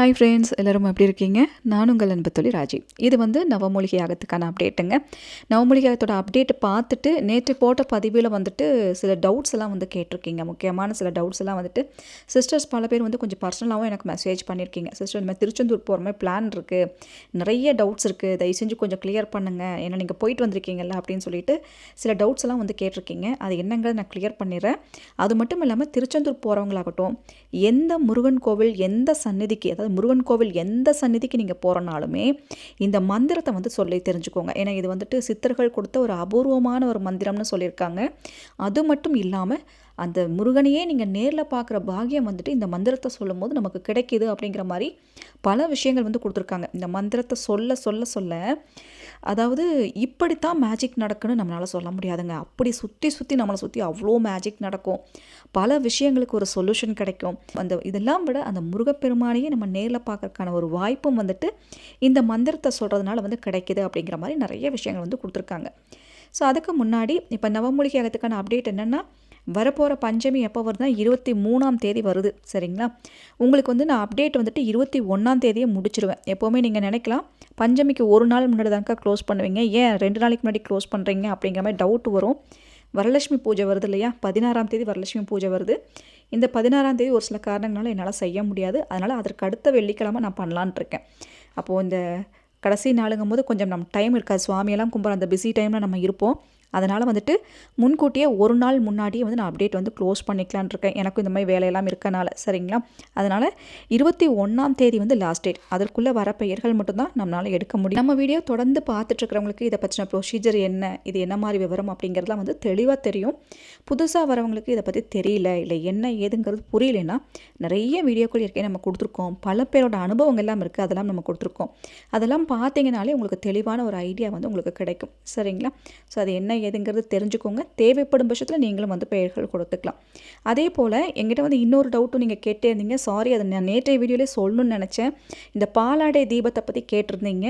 Hi friends எல்லோரும் எப்படி இருக்கீங்க? நான் உங்கள் அன்பு தொழில் ராஜி. இது வந்து நவமூலிகை ஆகத்துக்கான அப்டேட்டுங்க நவமூலிகையாகத்தோட அப்டேட் பார்த்துட்டு நேற்று போட்ட பதிவில் வந்துட்டு சில டவுட்ஸ் எல்லாம் வந்து கேட்டிருக்கீங்க. முக்கியமான சில டவுட்ஸ் எல்லாம் வந்துட்டு சிஸ்டர்ஸ் பல பேர் வந்து கொஞ்சம் பர்சனலாகவும் எனக்கு மெசேஜ் பண்ணியிருக்கீங்க. சிஸ்டர் இந்த மாதிரி திருச்செந்தூர் போகிற மாதிரி பிளான் இருக்குது நிறைய டவுட்ஸ் இருக்குது தயவு செஞ்சு கொஞ்சம் கிளியர் பண்ணுங்கள் ஏன்னா நீங்கள் போயிட்டு வந்திருக்கீங்கல்ல அப்படின்னு சொல்லிட்டு சில டவுட்ஸ் எல்லாம் வந்து கேட்டிருக்கீங்க. அது என்னங்கிறத நான் கிளியர் பண்ணிடுறேன். அது மட்டும் இல்லாமல் திருச்செந்தூர் போகிறவங்களாகட்டும் எந்த முருகன் கோவில் எந்த சந்நிதிக்கு அதாவது முருகன் கோவில் எந்த சந்நிதிக்கு நீங்கள் போகிறனாலுமே இந்த மந்திரத்தை வந்து சொல்லி தெரிஞ்சுக்கோங்க. ஏன்னா இது வந்துட்டு சித்தர்கள் கொடுத்த ஒரு அபூர்வமான ஒரு மந்திரம்னு சொல்லியிருக்காங்க. அது மட்டும் இல்லாமல் அந்த முருகனையே நீங்கள் நேரில் பார்க்குற பாகியம் வந்துட்டு இந்த மந்திரத்தை சொல்லும் போது நமக்கு கிடைக்கிது அப்படிங்கிற மாதிரி பல விஷயங்கள் வந்து கொடுத்துருக்காங்க. இந்த மந்திரத்தை சொல்ல சொல்ல சொல்ல அதாவது இப்படித்தான் மேஜிக் நடக்குன்னு நம்மளால் சொல்ல முடியாதுங்க. அப்படி சுற்றி சுற்றி நம்மளை சுற்றி அவ்வளோ மேஜிக் நடக்கும். பல விஷயங்களுக்கு ஒரு சொல்யூஷன் கிடைக்கும். அந்த இதெல்லாம் விட அந்த முருகப்பெருமானையே நம்ம நேரில் பார்க்கறதுக்கான ஒரு வாய்ப்பும் வந்துட்டு இந்த மந்திரத்தை சொல்கிறதுனால வந்து கிடைக்கிது அப்படிங்கிற மாதிரி நிறைய விஷயங்கள் வந்து கொடுத்துருக்காங்க. ஸோ அதுக்கு முன்னாடி இப்போ நவமூலிகை அகத்துக்கான அப்டேட் என்னென்னா வரப்போகிற பஞ்சமி எப்போ வருதுன்னா இருபத்தி மூணாம் தேதி வருது சரிங்களா? உங்களுக்கு வந்து நான் அப்டேட் வந்துட்டு இருபத்தி ஒன்றாம் தேதியே முடிச்சிருவேன். எப்போவுமே நீங்கள் நினைக்கலாம் பஞ்சமிக்கு ஒரு நாள் முன்னாடி தான்க்கா க்ளோஸ் பண்ணுவீங்க. ஏன் ரெண்டு நாளைக்கு முன்னாடி க்ளோஸ் பண்ணுறீங்க அப்படிங்கிற மாதிரி டவுட் வரும். வரலட்சுமி பூஜை வருது இல்லையா? பதினாறாம் தேதி வரலட்சுமி பூஜை வருது. இந்த பதினாறாம் தேதி ஒரு சில காரணங்களால் என்னால் செய்ய முடியாது. அதனால் அதற்கு அடுத்த வெள்ளிக்கிழமை நான் பண்ணலான் இருக்கேன். அப்போது இந்த கடைசி நாளுங்கும் போது கொஞ்சம் நம்ம டைம் இருக்காது. சுவாமியெல்லாம் கும்பிட்ற அந்த பிஸி டைமில் நம்ம இருப்போம். அதனால் வந்துட்டு முன்கூட்டியே ஒரு நாள் முன்னாடியே வந்து நான் அப்டேட் வந்து க்ளோஸ் பண்ணிக்கலான் இருக்கேன். எனக்கும் இந்த மாதிரி வேலையெல்லாம் இருக்கனால. சரிங்களா? அதனால் இருபத்தி ஒன்றாம் தேதி வந்து லாஸ்ட் டேட் அதற்குள்ளே வர பெயர்கள் மட்டும்தான் நம்மளால் எடுக்க முடியும். நம்ம வீடியோ தொடர்ந்து பார்த்துட்ருக்கிறவங்களுக்கு இதை பற்றின ப்ரொசீஜர் என்ன? இது என்ன மாதிரி விவரம் அப்படிங்கிறதுலாம் வந்து தெளிவாக தெரியும். புதுசாக வரவங்களுக்கு இதை பற்றி தெரியல இல்லை என்ன ஏதுங்கிறது புரியலன்னா நிறைய வீடியோக்கள் இருக்கே நம்ம கொடுத்துருக்கோம். பல பேரோட அனுபவங்கள் எல்லாம் இருக்குது அதெல்லாம் நம்ம கொடுத்துருக்கோம். அதெல்லாம் பார்த்தீங்கனாலே உங்களுக்கு தெளிவான ஒரு ஐடியா வந்து உங்களுக்கு கிடைக்கும். சரிங்களா? ஸோ அது என்ன ஏதுங்கிறது தெரிஞ்சுக்கோங்க. தேவைப்படும் பட்சத்தில் நீங்களும் வந்து பெயர்கள் கொடுத்துக்கலாம். அதே போல் எங்கிட்ட வந்து இன்னொரு டவுட்டும் நீங்கள் கேட்டே இருந்தீங்க. சாரி அதை நான் நேற்றைய வீடியோலே சொல்லணும்னு நினச்சேன். இந்த பாலாடை தீபத்தை பற்றி கேட்டிருந்தீங்க.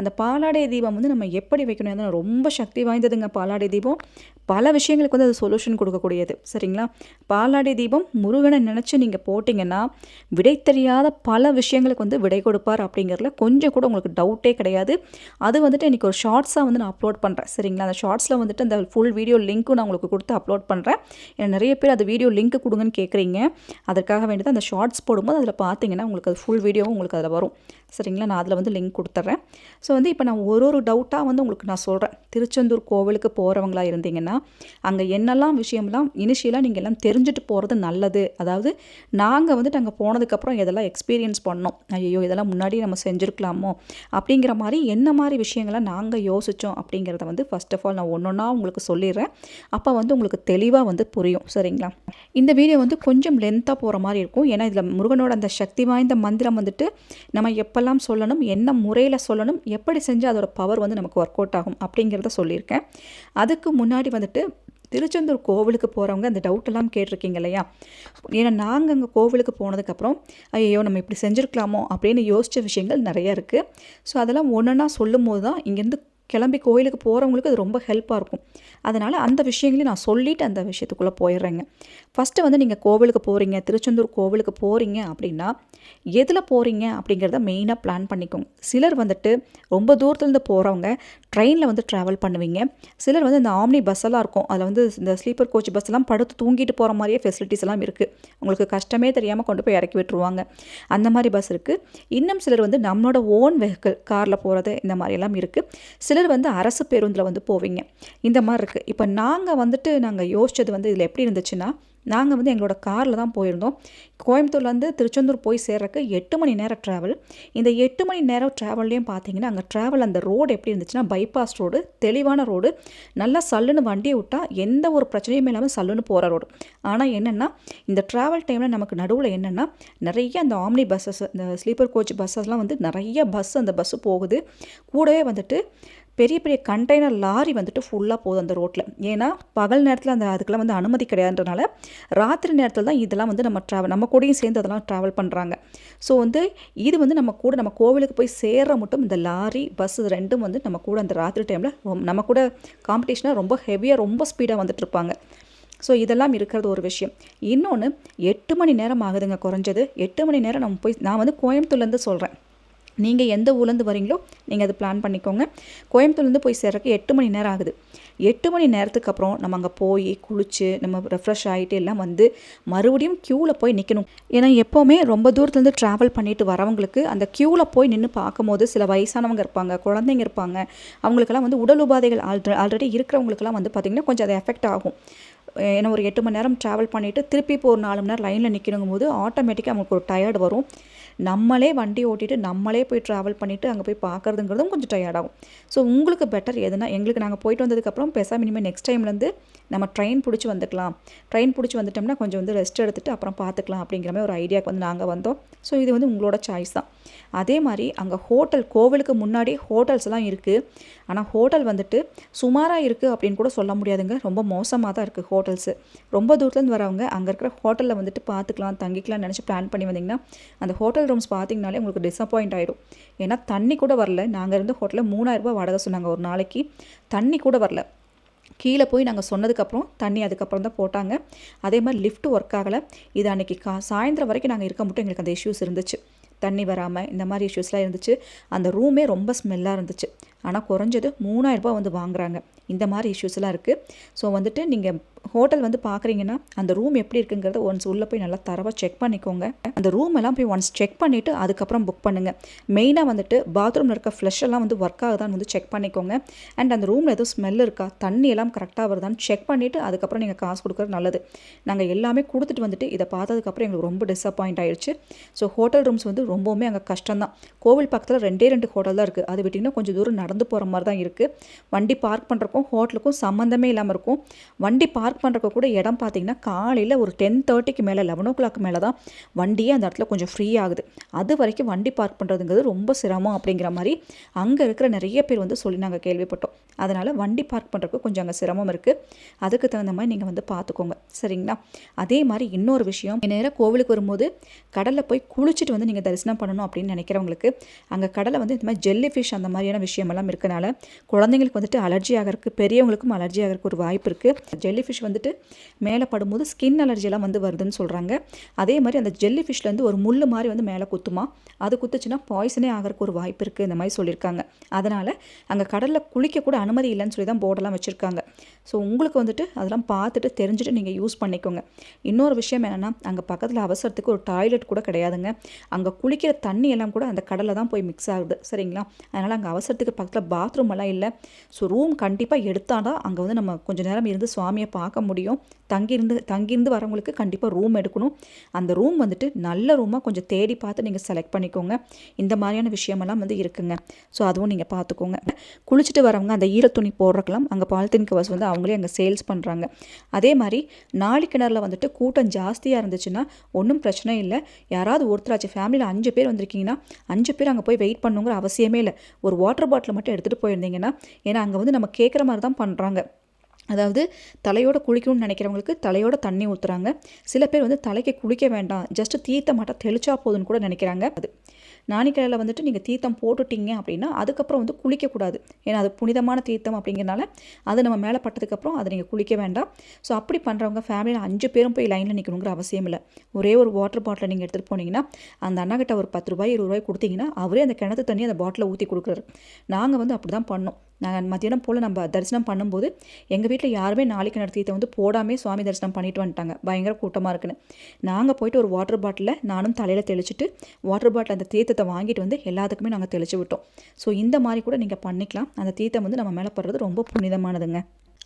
அந்த பாலாடை தீபம் வந்து நம்ம எப்படி வைக்கணும்? அது ரொம்ப சக்தி வாய்ந்ததுங்க பாலாடை தீபம். பல விஷயங்களுக்கு வந்து அது சொல்யூஷன் கொடுக்கக்கூடியது. சரிங்களா? பாலாடை தீபம் முருகனை நினச்சி நீங்கள் போட்டிங்கன்னா விடை தெரியாத பல விஷயங்களுக்கு வந்து விடை கொடுப்பார் அப்படிங்கிறதுல கொஞ்சம் கூட உங்களுக்கு டவுட்டே கிடையாது. அது வந்துட்டு இன்றைக்கி ஒரு ஷார்ட்ஸாக வந்து நான் அப்லோட் பண்ணுறேன் சரிங்களா? அந்த ஷார்ட்ஸில் வந்துட்டு அந்த ஃபுல் வீடியோ லிங்க்கும் நான் உங்களுக்கு கொடுத்து அப்லோட் பண்ணுறேன் ஏன்னா நிறைய பேர் அது வீடியோ லிங்க் கொடுங்கன்னு கேட்குறீங்க அதற்காக வேண்டியது அந்த ஷார்ட்ஸ் போடும்போது அதில் பார்த்தீங்கன்னா உங்களுக்கு அது ஃபுல் வீடியோவும் உங்களுக்கு அதில் வரும். சரிங்களா? நான் அதில் வந்து லிங்க் கொடுத்துட்றேன். ஸோ வந்து இப்போ நான் ஒரு ஒரு டவுட்டாக வந்து உங்களுக்கு நான் சொல்கிறேன் திருச்செந்தூர் கோவிலுக்கு போகிறவங்களா இருந்தீங்கன்னா அங்கே என்னெல்லாம் விஷயம்லாம் இனிஷியலாக நீங்கள் எல்லாம் தெரிஞ்சுட்டு போகிறது நல்லது. அதாவது நாங்கள் வந்துட்டு அங்கே போனதுக்கப்புறம் இதெல்லாம் எக்ஸ்பீரியன்ஸ் பண்ணோம். ஐயோ இதெல்லாம் முன்னாடி நம்ம செஞ்சுருக்கலாமோ? அப்படிங்கிற மாதிரி என்ன மாதிரி விஷயங்களை நாங்கள் யோசித்தோம் அப்படிங்கிறத வந்து ஃபஸ்ட் ஆஃப் ஆல் நான் ஒன்று ஒன்றா உங்களுக்கு சொல்லிடுறேன். அப்போ வந்து உங்களுக்கு தெளிவாக வந்து புரியும். சரிங்களா? இந்த வீடியோ வந்து கொஞ்சம் லென்த்தாக போகிற மாதிரி இருக்கும். ஏன்னா இதில் முருகனோட அந்த சக்தி வாய்ந்த மந்திரம் வந்துட்டு நம்ம எப்போ எப்பெல்லாம் சொல்லணும் என்ன முறையில் சொல்லணும் எப்படி செஞ்சால் அதோட பவர் வந்து நமக்கு ஒர்க் அவுட் ஆகும் அப்படிங்கிறத சொல்லியிருக்கேன். அதுக்கு முன்னாடி வந்துட்டு திருச்செந்தூர் கோவிலுக்கு போகிறவங்க அந்த டவுட்டெல்லாம் கேட்டிருக்கீங்க இல்லையா? ஏன்னா நாங்கள் அங்கே கோவிலுக்கு போனதுக்கப்புறம் ஐயோ நம்ம இப்படி செஞ்சுருக்கலாமோ அப்படின்னு யோசித்த விஷயங்கள் நிறைய இருக்குது ஸோ அதெல்லாம் ஒன்றுனா சொல்லும் போது தான் இங்கேருந்து கிளம்பி கோயிலுக்கு போகிறவங்களுக்கு அது ரொம்ப ஹெல்ப்பாக இருக்கும். அதனால் அந்த விஷயங்களையும் நான் சொல்லிவிட்டு அந்த விஷயத்துக்குள்ளே போயிடுறேங்க. ஃபஸ்ட்டு வந்து நீங்கள் கோவிலுக்கு போகிறீங்க திருச்செந்தூர் கோவிலுக்கு போகிறீங்க அப்படின்னா எதில் போகிறீங்க அப்படிங்கிறத மெயினாக பிளான் பண்ணிக்கோங்க. சிலர் வந்துட்டு ரொம்ப தூரத்துலேருந்து போகிறவங்க ட்ரெயினில் வந்து ட்ராவல் பண்ணுவீங்க. சிலர் வந்து இந்த ஆம்னி பஸ்ஸெல்லாம் இருக்கும். அதில் வந்து இந்த ஸ்லீப்பர் கோச் பஸ்ஸெல்லாம் படுத்து தூங்கிட்டு போகிற மாதிரியே ஃபெசிலிட்டிஸ் எல்லாம் இருக்குது உங்களுக்கு கஷ்டமே தெரியாமல் கொண்டு போய் இறக்கி விட்டுருவாங்க. அந்த மாதிரி பஸ் இருக்குது இன்னும் சிலர் வந்து நம்மளோட ஓன் வெஹிக்கிள் காரில் போகிறது இந்த மாதிரியெல்லாம் இருக்குது சிலர் வந்து அரசு பேருந்தில் வந்து போவீங்க. இந்த மாதிரி இருக்குது இப்போ நாங்கள் வந்துட்டு நாங்கள் யோசித்தது வந்து இதில் எப்படி இருந்துச்சுன்னா நாங்கள் வந்து எங்களோட காரில் தான் போயிருந்தோம். கோயம்புத்தூர்லேருந்து திருச்செந்தூர் போய் சேர்றக்கு எட்டு மணி நேரம் ட்ராவல் இந்த எட்டு மணி நேரம் ட்ராவல்லையும் பார்த்தீங்கன்னா அங்கே ட்ராவல் அந்த ரோடு எப்படி இருந்துச்சுன்னா பைபாஸ் ரோடு தெளிவான ரோடு நல்லா சல்லுன்னு வண்டியை விட்டால் எந்த ஒரு பிரச்சனையும் இல்லாமல் சல்லுன்னு போகிற ரோடு ஆனால் என்னென்னா இந்த ட்ராவல் டைமில் நமக்கு நடுவில் என்னென்னா நிறைய அந்த ஆம்னி பஸ்ஸஸ் இந்த ஸ்லீப்பர் கோச் பஸ்ஸஸ்லாம் வந்து நிறைய பஸ் அந்த பஸ்ஸு போகுது. கூடவே வந்துட்டு பெரிய பெரிய கண்டெய்னர் லாரி வந்துட்டு ஃபுல்லாக போகுது அந்த ரோட்டில் ஏன்னா பகல் நேரத்தில் அந்த அதுக்கெல்லாம் வந்து அனுமதி கிடையாதுன்றனால ராத்திரி நேரத்தில் தான் இதெல்லாம் வந்து நம்ம ட்ராவல் நம்ம கூடயும் சேர்ந்து அதெல்லாம் ட்ராவல் பண்ணுறாங்க ஸோ வந்து இது வந்து நம்ம கூட நம்ம கோவிலுக்கு போய் சேர்ற மட்டும் இந்த லாரி பஸ் ரெண்டும் வந்து நம்ம கூட அந்த ராத்திரி டைமில் நம்ம கூட காம்படிஷனாக ரொம்ப ஹெவியாக ரொம்ப ஸ்பீடாக வந்துட்டு இருப்பாங்க. ஸோ இதெல்லாம் இருக்கிறது ஒரு விஷயம். இன்னொன்று எட்டு மணி நேரம் ஆகுதுங்க குறைஞ்சது. எட்டு மணி நேரம் நம்ம போய் நான் வந்து கோயம்புத்தூர்லேருந்து சொல்கிறேன் நீங்கள் எந்த ஊர்லேருந்து வரீங்களோ நீங்கள் அது பிளான் பண்ணிக்கோங்க. கோயம்புத்தூர்லேருந்து போய் சேர்றதுக்கு எட்டு மணி நேரம் ஆகுது. எட்டு மணி நேரத்துக்கு அப்புறம் நம்ம அங்கே போய் குளித்து நம்ம ரெஃப்ரெஷ் ஆகிட்டு எல்லாம் வந்து மறுபடியும் க்யூவில் போய் நிற்கணும் ஏன்னா எப்போவுமே ரொம்ப தூரத்துலேருந்து ட்ராவல் பண்ணிட்டு வரவங்களுக்கு அந்த க்யூவில் போய் நின்று பார்க்கும்போது சில வயசானவங்க இருப்பாங்க குழந்தைங்க இருப்பாங்க. அவங்களுக்கெல்லாம் வந்து உடல் உபாதைகள் ஆல்ரெ ஆல்ரெடி இருக்கிறவங்களுக்கெல்லாம் வந்து பார்த்திங்கன்னா கொஞ்சம் அது எஃபெக்ட் ஆகும். ஏன்னா ஒரு எட்டு மணி நேரம் ட்ராவல் பண்ணிவிட்டு திருப்பி இப்போ ஒரு நாலு மணி நேரம் லைனில் நிற்கணுங்கும் போது ஆட்டோமேட்டிக்காக அவங்களுக்கு ஒரு டயர்டு வரும். நம்மளே வண்டி ஓட்டிட்டு நம்மளே போய் ட்ராவல் பண்ணிவிட்டு அங்கே போய் பார்க்குறதுங்கிறதும் கொஞ்சம் டயர்டாகும் ஸோ உங்களுக்கு பெட்டர் எதுனா எங்களுக்கு நாங்கள் போயிட்டு வந்ததுக்கப்புறம் பேசாமல் இனிமேல் நெக்ஸ்ட் டைம்லேருந்து நம்ம ட்ரெயின் பிடிச்சி வந்துக்கலாம். ட்ரெயின் பிடிச்சி வந்துட்டோம்னா கொஞ்சம் வந்து ரெஸ்ட் எடுத்துகிட்டு அப்புறம் பார்த்துக்கலாம் அப்படிங்கிற மாதிரி ஒரு ஐடியாவுக்கு வந்து நாங்கள் வந்தோம். ஸோ இது வந்து உங்களோட சாய்ஸ் தான். அதே மாதிரி அங்கே ஹோட்டல் கோவிலுக்கு முன்னாடி ஹோட்டல்ஸ்லாம் இருக்குது ஆனால் ஹோட்டல் வந்துட்டு சுமாராக இருக்குது அப்படின்னு கூட சொல்ல முடியாதுங்க. ரொம்ப மோசமாக தான் இருக்குது ஹோட்டல்ஸு ரொம்ப தூரத்துலேருந்து வரவங்க அங்கே இருக்கிற ஹோட்டலில் வந்துட்டு பார்த்துக்கலாம் தங்கிக்கலாம்னு நினச்சி பிளான் பண்ணி வந்தீங்கன்னா அந்த ஹோட்டல் ரூம்ஸ் பார்த்திங்கனாலே உங்களுக்கு டிசப்பாயிண்ட் ஆகிடும் ஏன்னா தண்ணி கூட வரல. நாங்கள் இருந்த ஹோட்டலில் மூணாயிரரூபா வாடகை சொன்னாங்க ஒரு நாளைக்கு. தண்ணி கூட வரல. கீழே போய் நாங்கள் சொன்னதுக்கப்புறம் தண்ணி அதுக்கப்புறம் தான் போட்டாங்க. அதே மாதிரி லிஃப்ட் ஒர்க் ஆகலை. இது அன்றைக்கி கா சாயந்தரம் வரைக்கும் நாங்கள் இருக்க மட்டும் எங்களுக்கு அந்த இஷ்யூஸ் இருந்துச்சு. தண்ணி வராமல் இந்த மாதிரி இஷ்யூஸ்லாம் இருந்துச்சு. அந்த ரூமே ரொம்ப ஸ்மெல்லாக இருந்துச்சு. ஆனால் குறைஞ்சது மூணாயிரரூபா வந்து வாங்குறாங்க. இந்த மாதிரி இஷ்யூஸ்லாம் இருக்குது ஸோ வந்துட்டு நீங்கள் ஹோட்டல் வந்து பார்க்குறீங்கன்னா அந்த ரூம் எப்படி இருக்குங்கிறத ஒன்ஸ் உள்ளே போய் நல்லா தரவாக செக் பண்ணிக்கோங்க. அந்த ரூம் எல்லாம் போய் ஒன்ஸ் செக் பண்ணிவிட்டு அதுக்கப்புறம் புக் பண்ணுங்கள் மெயினாக வந்துட்டு பாத்ரூமில் இருக்க ஃப்ளஷ் எல்லாம் வந்து ஒர்க் ஆகுதான்னு வந்து செக் பண்ணிக்கோங்க. அண்ட் அந்த ரூமில் எதுவும் ஸ்மெல் இருக்கா தண்ணி எல்லாம் கரெக்டாக வருதான்னு செக் பண்ணிவிட்டு அதுக்கப்புறம் நீங்கள் காசு கொடுக்குறது நல்லது. நாங்கள் எல்லாமே கொடுத்துட்டு வந்துட்டு இதை பார்த்ததுக்கப்புறம் எங்களுக்கு ரொம்ப டிசப்பாயிண்ட் ஆயிடுச்சு ஸோ ஹோட்டல் ரூம்ஸ் வந்து ரொம்பவுமே அங்கே கஷ்டம் தான் கோவில் பக்கத்தில் ரெண்டே ரெண்டு ஹோட்டல் தான் இருக்குது அது விட்டிங்கன்னா கொஞ்சம் தூரம் நடந்து போகிற மாதிரி தான் இருக்குது வண்டி பார்க் பண்ணுறக்கும் ஹோட்டலுக்கும் சம்மந்தமே இல்லாமல் இருக்கும். வண்டி பார்க் பண்ணுறக்கு கூட இடம் பார்த்தீங்கன்னா காலையில் ஒரு டென் தேர்ட்டிக்கு மேலே லெவன் ஓ கிளாக் மேலே தான் வண்டியே அந்த இடத்துல கொஞ்சம் ஃப்ரீ ஆகுது. அது வரைக்கும் வண்டி பார்க் பண்ணுறதுங்கிறது ரொம்ப சிரமம் அப்படிங்கிற மாதிரி அங்கே இருக்கிற நிறைய பேர் வந்து சொல்லி நாங்கள் கேள்விப்பட்டோம். அதனால் வண்டி பார்க் பண்ணுறக்கு கொஞ்சம் அங்கே சிரமம் இருக்குது அதுக்கு தகுந்த மாதிரி நீங்கள் வந்து பார்த்துக்கோங்க சரிங்களா? அதே மாதிரி இன்னொரு விஷயம் நேராக கோவிலுக்கு வரும்போது கடலில் போய் குளிச்சுட்டு வந்து நீங்கள் தரிசனம் பண்ணணும் அப்படின்னு நினைக்கிறவங்களுக்கு அங்கே கடலை வந்து இந்த மாதிரி ஜெல்லி ஃபிஷ் அந்த மாதிரியான விஷயமெல்லாம் இருக்கனால குழந்தைங்களுக்கு வந்துட்டு அலர்ஜி ஆகிறதுக்கு பெரியவங்களுக்கும் அலர்ஜி ஆகிறதுக்கு ஒரு வாய்ப்பு இருக்குது ஜெல்லி ஃபிஷ் வந்துட்டு மேலே படும்போது ஸ்கின் அலர்ஜியெல்லாம் வந்து வருதுன்னு சொல்கிறாங்க அதே மாதிரி அந்த ஜெல்லி ஃபிஷ்லேருந்து ஒரு முள் மாதிரி வந்து மேலே குத்துமா? அது குத்துச்சுன்னா பாய்சனே ஆகிறதுக்கு ஒரு வாய்ப்பு இருக்குது இந்த மாதிரி சொல்லியிருக்காங்க. அதனால் அங்கே கடலில் குளிக்க கூட அனுமதி இல்லைன்னு சொல்லி தான் போர்டெல்லாம் வச்சுருக்காங்க. ஸோ உங்களுக்கு வந்துட்டு அதெல்லாம் பார்த்துட்டு தெரிஞ்சுட்டு நீங்கள் யூஸ் பண்ணிக்கோங்க. இன்னொரு விஷயம் என்னென்னா அங்கே பக்கத்தில் அவசரத்துக்கு ஒரு டாய்லெட் கூட கிடையாதுங்க. அங்கே குளிக்கிற தண்ணி எல்லாம் கூட அந்த கடலில் தான் போய் மிக்ஸ் ஆகுது. சரிங்களா? அதனால் அங்கே அவசரத்துக்கு பக்கத்தில் பாத்ரூம் எல்லாம் இல்லை. ஸோ ரூம் கண்டிப்பாக எடுத்தால் தான் அங்கே வந்து நம்ம கொஞ்சம் நேரம் இருந்து சுவாமியை பார்க்க முடியும். தங்கியிருந்து தங்கியிருந்து வரவங்களுக்கு கண்டிப்பாக ரூம் எடுக்கணும். அந்த ரூம் வந்துட்டு நல்ல ரூமாக கொஞ்சம் தேடி பார்த்து நீங்கள் செலக்ட் பண்ணிக்கோங்க. இந்த மாதிரியான விஷயமெல்லாம் வந்து இருக்குங்க. ஸோ அதுவும் நீங்கள் பார்த்துக்கோங்க. குளிச்சுட்டு வரவங்க அந்த ஈரத்துணி போடுறக்கெல்லாம் அங்கே பாலித்தீன் கவர்ஸ் வந்து அவங்களே அங்கே சேல்ஸ் பண்ணுறாங்க அதே மாதிரி நாளி கிணறுல வந்துட்டு கூட்டம் ஜாஸ்தியாக இருந்துச்சுன்னா ஒன்றும் பிரச்சனை இல்லை. யாராவது ஒருத்தராச்சு ஃபேமிலியில் அஞ்சு பேர் வந்திருக்கீங்கன்னா அஞ்சு பேர் அங்கே போய் வெயிட் பண்ணுங்கிற அவசியமே இல்லை. ஒரு வாட்டர் பாட்டில் மட்டும் எடுத்துகிட்டு போயிருந்தீங்கன்னா ஏன்னா அங்கே வந்து நம்ம கேட்குற மாதிரி தான் பண்ணுறாங்க அதாவது தலையோட குளிக்கணும்னு நினைக்கிறவங்களுக்கு தலையோட தண்ணி ஊற்றுறாங்க சில பேர் வந்து தலைக்கு குளிக்க வேண்டாம். ஜஸ்ட் தீர்த்த மட்டும் தெளிச்சா போதுன்னு கூட நினைக்கிறாங்க. அது நாணிக்கலையில் வந்துட்டு நீங்கள் தீர்த்தம் போட்டுட்டீங்க அப்படின்னா அதுக்கப்புறம் வந்து குளிக்கக்கூடாது ஏன்னா அது புனிதமான தீர்த்தம் அப்படிங்கிறனால அது நம்ம மேலே பட்டதுக்கப்புறம் அதை நீங்கள் குளிக்க வேண்டாம். ஸோ அப்படி பண்ணுறவங்க ஃபேமிலியில் அஞ்சு பேரும் போய் லைனில் நிற்கணுங்கிற அவசியம் இல்லை. ஒரே ஒரு வாட்டர் பாட்டில் நீங்கள் எடுத்துகிட்டு போனீங்கன்னா அந்த அண்ணாக்கிட்ட ஒரு பத்து ரூபாய் இருபது ரூபாய் கொடுத்தீங்கன்னா அவரே அந்த கிணத்து தண்ணி அந்த பாட்டில் ஊற்றி கொடுக்குறாரு. நாங்கள் வந்து அப்படி தான் பண்ணோம். நாங்கள் மத்தியானம் போல் நம்ம தரிசனம் பண்ணும்போது எங்கள் வீட்டில் யாருமே நாளைக்கு நடத்தியத்தை வந்து போடாமே சுவாமி தரிசனம் பண்ணிட்டு வந்துட்டாங்க. பயங்கர கூட்டமாக இருக்குன்னு. நாங்கள் போயிட்டு ஒரு வாட்டர் பாட்டிலில் நானும் தலையில் தெளிச்சுட்டு வாட்டர் பாட்டில் அந்த தீர்த்தத்தை வாங்கிட்டு வந்து எல்லாத்துக்குமே நாங்கள் தெளிச்சு விட்டோம். ஸோ இந்த மாதிரி கூட நீங்கள் பண்ணிக்கலாம். அந்த தீர்த்தம் வந்து நம்ம மேலே படுறது ரொம்ப புனிதமானதுங்க.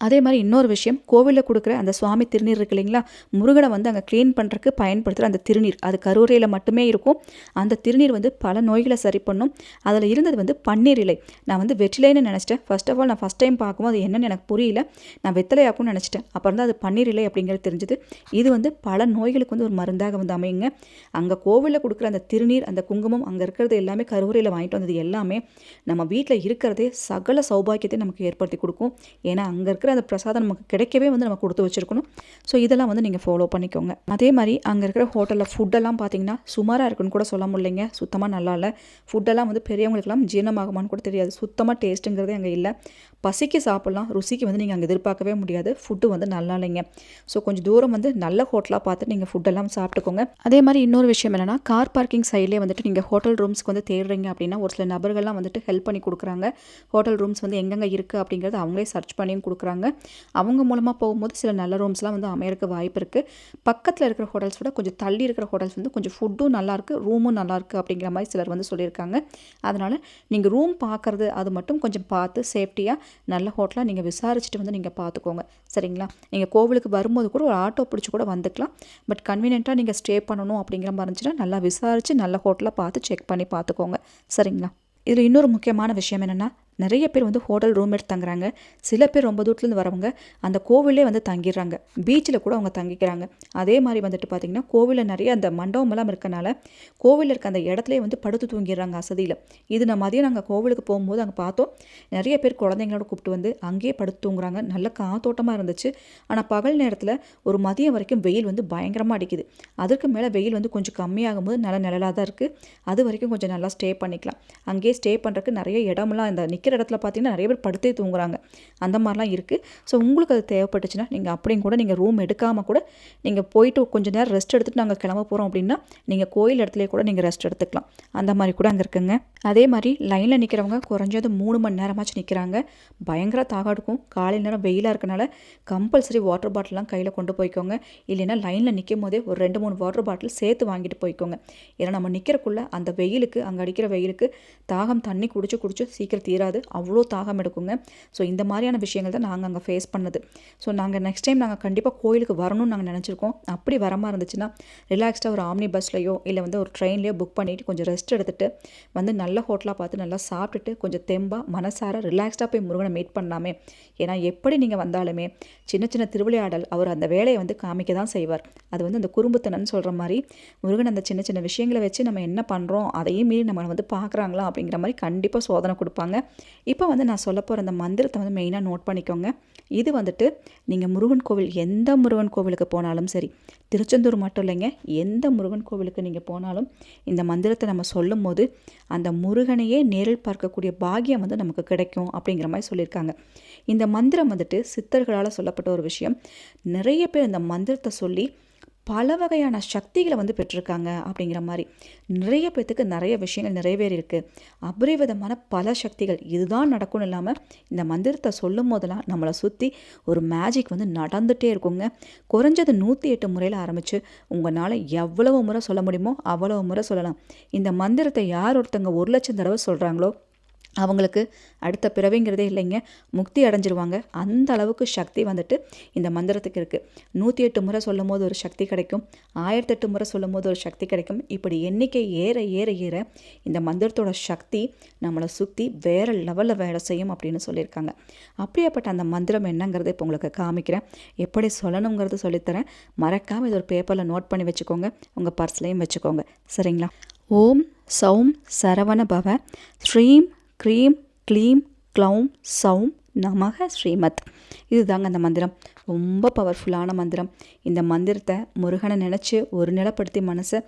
அதே மாதிரி இன்னொரு விஷயம் கோவிலில் கொடுக்குற அந்த சுவாமி திருநீர் இருக்கு இல்லைங்களா? முருகனை வந்து அங்கே க்ளீன் பண்ணுறதுக்கு பயன்படுத்துகிற அந்த திருநீர். அது கருவறையில் மட்டுமே இருக்கும். அந்த திருநீர் வந்து பல நோய்களை சரி பண்ணும். அதில் இருந்தது வந்து பன்னீர் இலை. நான் வந்து வெற்றிலைன்னு நினச்சிட்டேன். ஃபர்ஸ்ட் ஆஃப் ஆல் நான் ஃபஸ்ட் டைம் பார்க்கும்போது அது என்னன்னு எனக்கு புரியல. நான் வெத்தலையாக்கும்னு நினச்சிட்டேன். அப்புறம் தான் அது பன்னீர் இலை அப்படிங்கிறது தெரிஞ்சது. இது வந்து பல நோய்களுக்கு வந்து ஒரு மருந்தாக வந்து அமையுங்க. அங்கே கோவிலில் கொடுக்குற அந்த திருநீர் அந்த குங்குமம் அங்கே இருக்கிறது எல்லாமே கருவறையில் வாங்கிட்டு வந்தது எல்லாமே நம்ம வீட்டில் இருக்கிறதே சகல சௌபாக்கியத்தை நமக்கு ஏற்படுத்தி கொடுக்கும். ஏன்னா அங்கே இருக்கிற இருக்கிற அந்த பிரசாதம் நமக்கு கிடைக்கவே வந்து நம்ம கொடுத்து வச்சுருக்கணும். ஸோ இதெல்லாம் வந்து நீங்கள் ஃபாலோ பண்ணிக்கோங்க. அதே மாதிரி அங்கே இருக்கிற ஹோட்டலில் ஃபுட்டெல்லாம் பார்த்தீங்கன்னா சுமாராக இருக்குன்னு கூட சொல்ல முடியலைங்க. சுத்தமாக நல்லா இல்லை. ஃபுட்டெல்லாம் வந்து பெரியவங்களுக்கெல்லாம் ஜீரணமாகுமான்னு கூட தெரியாது. சுத்தமாக டேஸ்ட்டுங்கிறதே அங்கே இல்லை. பசிக்கு சாப்பிட்லாம். ருசிக்கு வந்து நீங்கள் அங்கே எதிர்பார்க்கவே முடியாது. ஃபுட்டு வந்து நல்லா இல்லைங்க. ஸோ கொஞ்சம் தூரம் வந்து நல்ல ஹோட்டலாக பார்த்து நீங்கள் ஃபுட்டெல்லாம் சாப்பிட்டுக்கோங்க. அதே மாதிரி இன்னொரு விஷயம் என்னென்னா கார் பார்க்கிங் சைட்லேயே வந்துட்டு நீங்கள் ஹோட்டல் ரூம்ஸ்க்கு வந்து தேடுறீங்க அப்படின்னா ஒரு சில நபர்கள்லாம் வந்துட்டு ஹெல்ப் பண்ணி கொடுக்குறாங்க. ஹோட்டல் ரூம்ஸ் வந்து எங்கெங்கே இருக்குது அப்படிங்கிறது அவங்களே சர்ச் பண்ணியும் கொடுக்குறாங்க. அவங்க மூலமாக போகும்போது சில நல்ல ரூம்ஸ்லாம் வந்து அமையறக்கு வாய்ப்பு இருக்குது பக்கத்தில் இருக்கிற ஹோட்டல்ஸ் விட கொஞ்சம் தள்ளி இருக்கிற ஹோட்டல்ஸ் வந்து கொஞ்சம் ஃபுட்டும் நல்லாயிருக்கு ரூமும் நல்லாயிருக்கு அப்படிங்கிற மாதிரி சிலர் வந்து சொல்லியிருக்காங்க. அதனால் நீங்கள் ரூம் பார்க்குறது அது மட்டும் கொஞ்சம் பார்த்து சேஃப்டியாக நல்ல ஹோட்டலாக நீங்கள் விசாரிச்சுட்டு வந்து நீங்கள் பார்த்துக்கோங்க சரிங்களா? நீங்கள் கோவிலுக்கு வரும்போது கூட ஒரு ஆட்டோ பிடிச்சி கூட வந்துக்கலாம். பட் கன்வீனியண்ட்டாக நீங்கள் ஸ்டே பண்ணணும் அப்படிங்கிற மாதிரி இருந்துச்சுன்னா நல்லா விசாரித்து நல்ல ஹோட்டலாக பார்த்து செக் பண்ணி பார்த்துக்கோங்க சரிங்களா? இதில் இன்னொரு முக்கியமான விஷயம் என்னென்னா நிறைய பேர் வந்து ஹோட்டல் ரூம் எடுத்து தங்குறாங்க. சில பேர் ரொம்ப தூரத்துலேருந்து வரவங்க அந்த கோவிலே வந்து தங்கிடுறாங்க. பீச்சில் கூட அவங்க தங்கிக்கிறாங்க. அதே மாதிரி வந்துட்டு பார்த்திங்கன்னா கோவிலில் நிறைய அந்த மண்டபமெல்லாம் இருக்கனால கோவிலில் இருக்க அந்த இடத்துலேயே வந்து படுத்து தூங்கிடுறாங்க அசதியில். இது நம்ம மதியம் நாங்கள் கோவிலுக்கு போகும்போது அங்கே பார்த்தோம். நிறைய பேர் குழந்தைங்களோட கூப்பிட்டு வந்து அங்கேயே படுத்து தூங்குறாங்க. நல்ல காத்தோட்டமாக இருந்துச்சு. ஆனால் பகல் நேரத்தில் ஒரு மதியம் வரைக்கும் வெயில் வந்து பயங்கரமாக அடிக்குது. அதற்கு மேலே வெயில் வந்து கொஞ்சம் கம்மியாகும் போது நல்ல நிழலாக தான் இருக்குது அது வரைக்கும் கொஞ்சம் நல்லா ஸ்டே பண்ணிக்கலாம். அங்கேயே ஸ்டே பண்ணுறதுக்கு நிறைய இடமெல்லாம் இந்த நிற்கிற இடத்துல பார்த்தீங்கன்னா நிறைய பேர் படுத்தே தூங்குறாங்க. அந்த மாதிரிலாம் இருக்குது ஸோ உங்களுக்கு அது தேவைப்பட்டுச்சுன்னா நீங்கள் அப்படியும் கூட நீங்கள் ரூம் எடுக்காமல் கூட நீங்கள் போயிட்டு கொஞ்சம் நேரம் ரெஸ்ட் எடுத்துகிட்டு நாங்கள் கிளம்ப போகிறோம் அப்படின்னா நீங்கள் கோயில் இடத்துல கூட நீங்கள் ரெஸ்ட் எடுத்துக்கலாம். அந்த மாதிரி கூட அங்கே இருக்குங்க. அதே மாதிரி லைனில் நிற்கிறவங்க குறைஞ்சது மூணு மணி நேரமாச்சும் நிற்கிறாங்க பயங்கர தாகம் எடுக்கும் காலை நேரம் வெயிலாக இருக்கனால கம்பல்சரி வாட்டர் பாட்டிலாம் கையில் கொண்டு போய்க்கோங்க. இல்லைன்னா லைனில் நிற்கும் போதே ஒரு ரெண்டு மூணு வாட்டர் பாட்டில் சேர்த்து வாங்கிட்டு போய்க்கோங்க. ஏன்னா நம்ம நிற்கிறக்குள்ள அந்த வெயிலுக்கு அங்கே அடிக்கிற வெயிலுக்கு தாகம் தண்ணி குடிச்சு குடிச்சு சீக்கிரம் தீராது. அவ்வளோ தாகம் எடுக்குங்க. ஸோ இந்த மாதிரியான விஷயங்கள் தான் நாங்கள் அங்கே ஃபேஸ் பண்ணது. ஸோ நாங்கள் நெக்ஸ்ட் டைம் நாங்கள் கண்டிப்பாக கோயிலுக்கு வரணும்னு நாங்கள் நினச்சிருக்கோம். அப்படி வரமாக இருந்துச்சுன்னா ரிலாக்ஸ்டாக ஒரு ஆம்னி பஸ்லையோ இல்லை வந்து ஒரு ட்ரெயின்லேயோ புக் பண்ணிவிட்டு கொஞ்சம் ரெஸ்ட் எடுத்துகிட்டு வந்து நல்ல ஹோட்டலாக பார்த்து நல்லா சாப்பிட்டுட்டு கொஞ்சம் தெம்பாக மனசார ரிலாக்ஸ்டாக போய் முருகனை மீட் பண்ணலாமே. ஏன்னா எப்படி நீங்கள் வந்தாலுமே சின்ன சின்ன திருவிளையாடல் அவர் அந்த வேலையை வந்து காமிக்க தான் செய்வார். அது வந்து அந்த குறும்புத்தனன்னு சொல்கிற மாதிரி முருகன் அந்த சின்ன சின்ன விஷயங்களை வச்சு நம்ம என்ன பண்ணுறோம் அதையும் மீறி நம்மளை வந்து பார்க்குறாங்களா அப்படிங்கிற மாதிரி கண்டிப்பாக சோதனை கொடுப்பாங்க. இப்போ வந்து நான் சொல்ல போகிற அந்த மந்திரத்தை வந்து மெயினாக நோட் பண்ணிக்கோங்க. இது வந்துட்டு நீங்கள் முருகன் கோவில் எந்த முருகன் கோவிலுக்கு போனாலும் சரி திருச்செந்தூர் மட்டும் இல்லைங்க எந்த முருகன் கோவிலுக்கு நீங்கள் போனாலும் இந்த மந்திரத்தை நம்ம சொல்லும் போது அந்த முருகனையே நேரில் பார்க்கக்கூடிய பாகியம் வந்து நமக்கு கிடைக்கும் அப்படிங்கிற மாதிரி சொல்லியிருக்காங்க. இந்த மந்திரம் வந்துட்டு சித்தர்களால் சொல்லப்பட்ட ஒரு விஷயம். நிறைய பேர் இந்த மந்திரத்தை சொல்லி பல வகையான சக்திகளை வந்து பெற்றிருக்காங்க அப்படிங்கிற மாதிரி நிறைய பேர்த்துக்கு நிறைய விஷயங்கள் நிறைவேறியிருக்கு. அபரிவிதமான பல சக்திகள் இதுதான் நடக்கும்னு இல்லாமல் இந்த மந்திரத்தை சொல்லும் போதெல்லாம் நம்மளை சுற்றி ஒரு மேஜிக் வந்து நடந்துகிட்டே இருக்குங்க. குறைஞ்சது நூற்றி எட்டு முறையில் ஆரம்பித்து உங்களால் எவ்வளவு முறை சொல்ல முடியுமோ அவ்வளவு முறை சொல்லலாம். இந்த மந்திரத்தை யார் ஒருத்தங்க ஒரு லட்சம் தடவை சொல்கிறாங்களோ அவங்களுக்கு அடுத்த பிறவிங்கிறதே இல்லைங்க. முக்தி அடைஞ்சிருவாங்க. அந்த அளவுக்கு சக்தி வந்துட்டு இந்த மந்திரத்துக்கு இருக்குது நூற்றி எட்டு முறை சொல்லும் போது ஒரு சக்தி கிடைக்கும். ஆயிரத்தெட்டு முறை சொல்லும் போது ஒரு சக்தி கிடைக்கும். இப்படி எண்ணிக்கை ஏற ஏற ஏற இந்த மந்திரத்தோட சக்தி நம்மளை சுற்றி வேறு லெவலில் வேலை செய்யும் அப்படின்னு சொல்லியிருக்காங்க. அப்படியேப்பட்ட அந்த மந்திரம் என்னங்கிறத இப்போ உங்களுக்கு காமிக்கிறேன். எப்படி சொல்லணுங்கிறது சொல்லித்தரேன். மறக்காமல் இது ஒரு பேப்பரில் நோட் பண்ணி வச்சுக்கோங்க. உங்கள் பர்ஸ்லேயும் வச்சுக்கோங்க. சரிங்களா? ஓம் சௌம் சரவண பவ ஸ்ரீம் க்ரீம் க்ளீம் க்ளௌம் சௌம் நமக ஸ்ரீமத். இதுதாங்க அந்த மந்திரம். ரொம்ப பவர்ஃபுல்லான மந்திரம். இந்த மந்திரத்தை முருகனை நினச்சி ஒரு நிலப்படுத்தி மனசை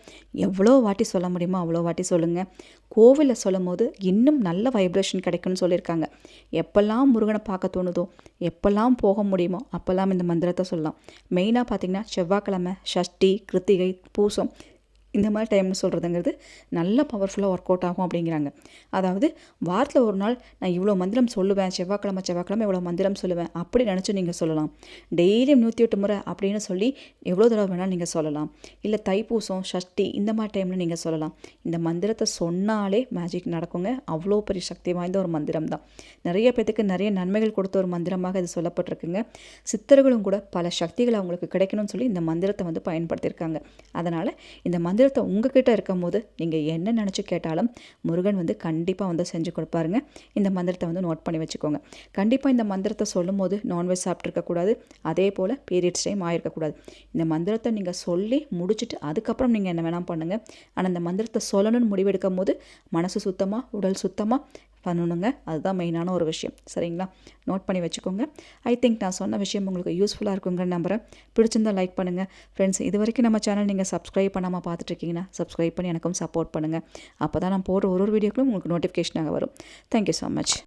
எவ்வளோ வாட்டி சொல்ல முடியுமோ அவ்வளோ வாட்டி சொல்லுங்கள் கோவிலில் சொல்லும் போது இன்னும் நல்ல வைப்ரேஷன் கிடைக்கும்னு சொல்லியிருக்காங்க. எப்போல்லாம் முருகனை பார்க்க தோணுதோ எப்போல்லாம் போக முடியுமோ அப்போல்லாம் இந்த மந்திரத்தை சொல்லலாம். மெயினாக பார்த்திங்கன்னா செவ்வாய்க்கிழமை ஷஷ்டி கிருத்திகை பூசம் இந்த மாதிரி டைம்னு சொல்கிறதுங்கிறது நல்ல பவர்ஃபுல்லாக ஒர்க் அவுட் ஆகும் அப்படிங்கிறாங்க. அதாவது வாரத்தில் ஒரு நாள் நான் இவ்வளோ மந்திரம் சொல்லுவேன் செவ்வாய்க்கிழமை செவ்வாய்க்கிழமை இவ்வளோ மந்திரம் சொல்லுவேன் அப்படி நினச்சி நீங்கள் சொல்லலாம். டெய்லியும் நூற்றி எட்டு முறை அப்படின்னு சொல்லி எவ்வளோ தடவை வேணால் நீங்கள் சொல்லலாம். இல்லை தைப்பூசம் ஷஷ்டி இந்த மாதிரி டைமில் நீங்கள் சொல்லலாம். இந்த மந்திரத்தை சொன்னாலே மேஜிக் நடக்குங்க. அவ்வளோ பெரிய சக்தி வாய்ந்த ஒரு மந்திரம் தான். நிறைய பேத்துக்கு நிறைய நன்மைகள் கொடுத்த ஒரு மந்திரமாக இது சொல்லப்பட்டிருக்குங்க. சித்தர்களும் கூட பல சக்திகள் அவங்களுக்கு கிடைக்கணும்னு சொல்லி இந்த மந்திரத்தை வந்து பயன்படுத்தியிருக்காங்க. அதனால் இந்த மந்திர மந்திரத்தை உங்ககிட்ட இருக்கும் போது நீங்கள் என்ன நினச்சி கேட்டாலும் முருகன் வந்து கண்டிப்பாக வந்து செஞ்சு கொடுப்பாருங்க. இந்த மந்திரத்தை வந்து நோட் பண்ணி வச்சுக்கோங்க. கண்டிப்பாக இந்த மந்திரத்தை சொல்லும் போது நான்வெஜ் சாப்பிட்ருக்கக்கூடாது அதே போல் பீரியட்ஸ் டைம் ஆகிருக்கக்கூடாது இந்த மந்திரத்தை நீங்கள் சொல்லி முடிச்சுட்டு அதுக்கப்புறம் நீங்கள் என்ன வேணால் பண்ணுங்கள் ஆனால் இந்த மந்திரத்தை சொல்லணும்னு முடிவெடுக்கும் போது மனசு சுத்தமாக உடல் சுத்தமாக பண்ணணுங்க. அதுதான் மெயினான ஒரு விஷயம். சரிங்களா? நோட் பண்ணி வச்சுக்கோங்க. ஐ திங்க் நான் சொன்ன விஷயம் உங்களுக்கு யூஸ்ஃபுல்லாக இருக்குங்க நம்புகிறேன் பிடிச்சிருந்தா லைக் பண்ணுங்கள் ஃப்ரெண்ட்ஸ் இது வரைக்கும் நம்ம சேனல் நீங்கள் சப்ஸ்கிரைப் பண்ணாமல் பார்த்துட்ருக்கீங்கன்னா சப்ஸ்கிரைப் பண்ணி எனக்கும் சப்போர்ட் பண்ணுங்கள் அப்போ தான் நான் போடுற ஒரு ஒரு வீடியோக்களும் உங்களுக்கு நோட்டிஃபிகேஷனாக வரும். Thank you so much